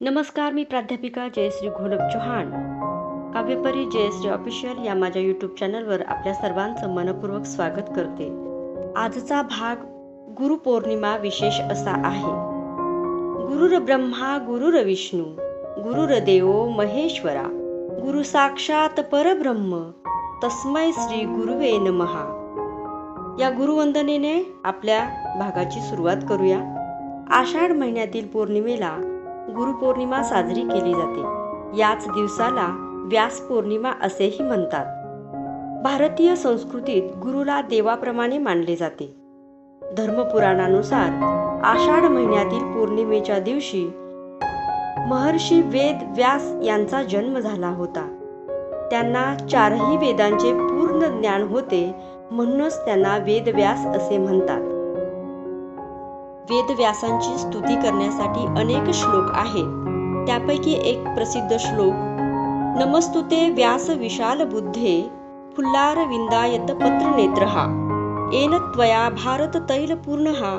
नमस्कार मी प्राध्यापिका जयश्री घोलप चौहान. काव्यपरी जयश्री ऑफिशियल या माझ्या यूट्यूब चॅनलवर आपल्या सर्वांचं मनपूर्वक स्वागत करते. आजचा भाग गुरुपौर्णिमा विशेष असा आहे. गुरुर ब्रह्मा गुरुर विष्णू गुरुर देवो महेश्वरा गुरु साक्षात परब्रह्म तस्मै श्री गुरुवे नमहा. या गुरुवंदनेने आपल्या भागाची सुरुवात करूया. आषाढ महिन्यातील पौर्णिमेला गुरुपौर्णिमा साजरी केली जाते. याच दिवसाला व्यास पौर्णिमा असेही म्हणतात. भारतीय संस्कृतीत गुरुला देवाप्रमाणे मानले जाते. धर्मपुराणानुसार आषाढ महिन्यातील पौर्णिमेच्या दिवशी महर्षी वेद व्यास यांचा जन्म झाला होता. त्यांना चारही वेदांचे पूर्ण ज्ञान होते म्हणूनच त्यांना वेदव्यास असे म्हणतात. वेदव्यासांची स्तुती करण्यासाठी अनेक श्लोक आहेत. त्यापैकी एक प्रसिद्ध श्लोक नमस्तुते व्यास विशाल बुद्धे फुल्लार विंदायत पत्र नेत्रहा. एन त्वया भारत तैल पूर्णहा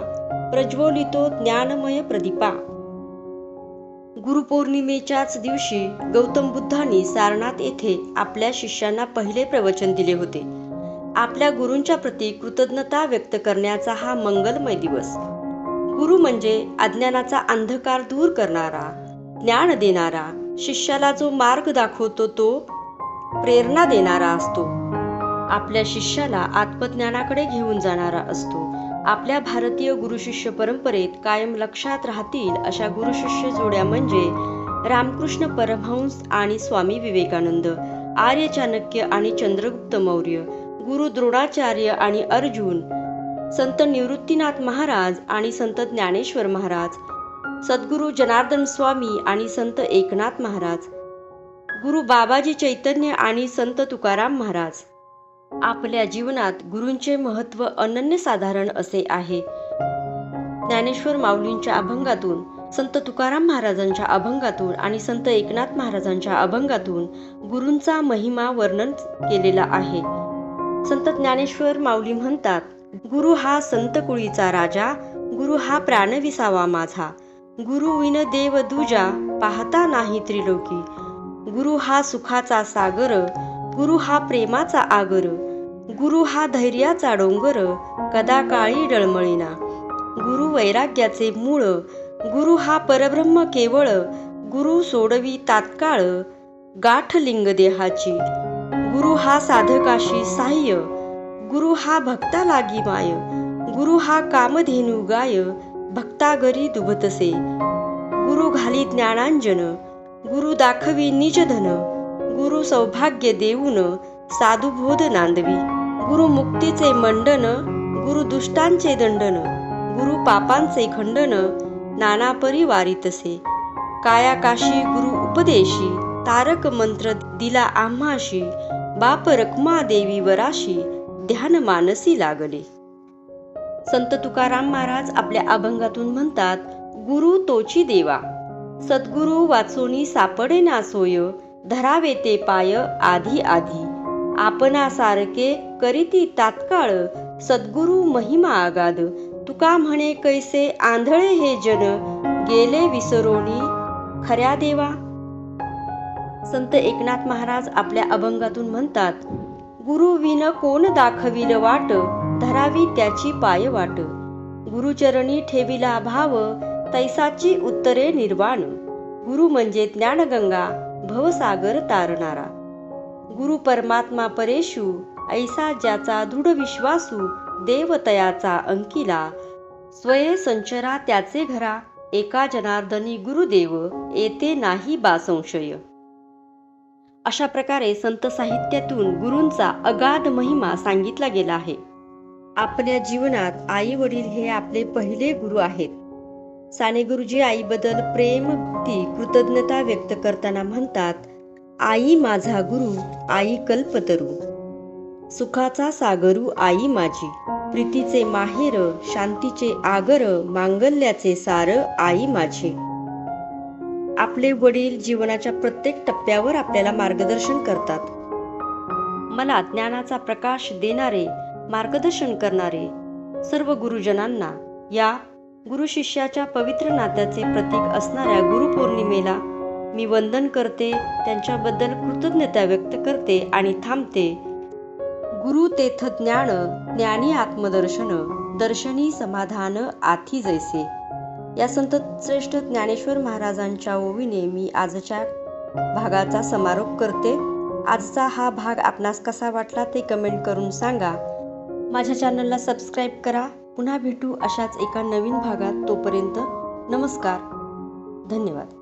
प्रज्वलितो ज्ञानमय प्रदीपा. गुरुपौर्णिमेच्याच दिवशी गौतम बुद्धांनी सारनाथ येथे आपल्या शिष्यांना पहिले प्रवचन दिले होते. आपल्या गुरूंच्या प्रती कृतज्ञता व्यक्त करण्याचा हा मंगलमय दिवस. गुरु म्हणजे अज्ञानाचा अंधकार दूर करणारा ज्ञान देणारा शिष्याला जो मार्ग दाखवतो तो प्रेरणा देणारा असतो. आपल्या शिष्याला आत्मज्ञानाकडे घेऊन जाणारा असतो. आपल्या भारतीय गुरु शिष्य परंपरेत कायम लक्षात राहतील अशा गुरु शिष्य जोड्या म्हणजे रामकृष्ण परमहंस आणि स्वामी विवेकानंद आर्य चाणक्य आणि चंद्रगुप्त मौर्य गुरु द्रोणाचार्य आणि अर्जुन संत निवृत्तीनाथ महाराज आणि संत ज्ञानेश्वर महाराज सद्गुरू जनार्दन स्वामी आणि संत एकनाथ महाराज गुरु बाबाजी चैतन्य आणि संत तुकाराम महाराज. आपल्या जीवनात गुरूंचे महत्त्व अनन्यसाधारण असे आहे. ज्ञानेश्वर माऊलींच्या अभंगातून संत तुकाराम महाराजांच्या अभंगातून आणि संत एकनाथ महाराजांच्या अभंगातून गुरूंचा महिमा वर्णन केलेला आहे. संत ज्ञानेश्वर माऊली म्हणतात गुरु हा संत कुळीचा राजा गुरु हा प्राणविसावा माझा. गुरु विन देव दुजा पाहता नाही त्रिलोकी. गुरु हा सुखाचा सागर गुरु हा प्रेमाचा आगर. गुरु हा धैर्याचा डोंगर कदा काळी डळमळीना. गुरु वैराग्याचे मूळ गुरु हा परब्रह्म केवळ. गुरु सोडवी तात्काळ गाठ लिंग देहाची. गुरु हा साधकाशी साह्य. गुरु हा भक्ता लागी माय. गुरु हा कामधेनु गाय. भक्ता घरी दुभतसे गुरु घाली ज्ञानांजन. गुरु दाखवी निजधन गुरु सौभाग्य देऊन साधुबोध नांदवी. गुरु मुक्तीचे मंडन. गुरु दुष्टांचे दंडन. गुरु पापांचे खंडन. नाना परिवारितसे. कायाकाशी गुरु उपदेशी. तारक मंत्र दिला आम्हाशी. बाप रक्मा देवी वराशी. ध्यान मानसी लागले. संत तुकाराम महाराज आपल्या अभंगातून म्हणतात गुरु तोची देवा सद्गुरु वाचोनी सापडे नासोय धरावे ते पाय आधी आधी. आपणा सारखे करीती तात्काळ सद्गुरु महिमा आगाद. तुका म्हणे कैसे आंधळे हे जन गेले विसरोनी खऱ्या देवा. संत एकनाथ महाराज आपल्या अभंगातून म्हणतात गुरुविन कोण दाखविल वाट? धरावी त्याची पाय वाट. गुरुचरणी ठेविला भाव तैसाची उत्तरे निर्वाण. गुरु म्हणजे ज्ञानगंगा भवसागर तारणारा. गुरु परमात्मा परेशू ऐसा ज्याचा दृढ विश्वासू देवतयाचा अंकिला. स्वये संचरा त्याचे घरा एका जनार्दनी गुरुदेव येते नाही बासंशय. अशा प्रकारे संत साहित्यातून गुरूंचा अगाध महिमा सांगितला गेला आहे. आपल्या जीवनात आई वडील हे आपले पहिले गुरु आहेत. साने गुरुजी आईबद्दल प्रेम ती कृतज्ञता व्यक्त करताना म्हणतात आई माझा गुरु आई कल्पतरू. सुखाचा सागरू आई माझी. प्रीतीचे माहेर शांतीचे आगर मांगल्याचे सार आई माझी. आपले वडील जीवनाच्या प्रत्येक टप्प्यावर आपल्याला मार्गदर्शन करतात. मला ज्ञानाचा प्रकाश देणारे मार्गदर्शन करणारे सर्व गुरुजनांना या गुरु शिष्याच्या पवित्र नात्याचे प्रतीक असणाऱ्या गुरुपौर्णिमेला मी वंदन करते त्यांच्याबद्दल कृतज्ञता व्यक्त करते आणि थांबते. गुरु तेथ ज्ञान ज्ञानी आत्मदर्शन दर्शनी समाधान आथी जैसे. या संत श्रेष्ठ ज्ञानेश्वर महाराजांच्या ओवीने मी आजच्या भागाचा समारोप करते. आजचा हा भाग आपणास कसा वाटला ते कमेंट करून सांगा. माझ्या चॅनलला सबस्क्राईब करा. पुन्हा भेटू अशाच एका नवीन भागात तोपर्यंत नमस्कार. धन्यवाद.